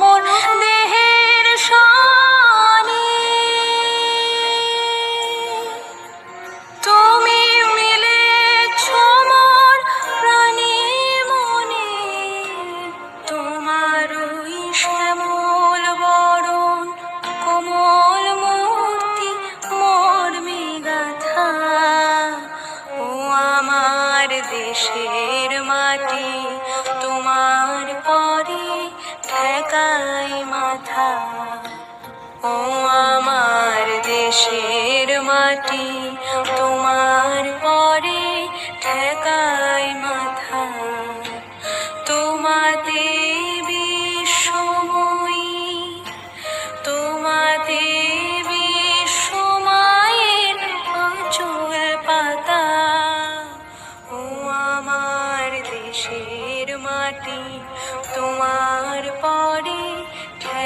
মন দেহের সনে। তুমি মিলেছ মোর প্রাণে মনে। তোমার শ্যামল বরণ, কোমল মূর্তি মোর মেগাথা। ও আমার দেশের মাটি ঠেকাই মাথা, ও আমার দেশের মাটি, তোমার পরে ঠেকাই মাথা। তোমাতে বিশ্বময়ী, তোমাতে বিশ্বমায়ের আঁচল পাতা। ও আমার দেশের মাটি, তোমার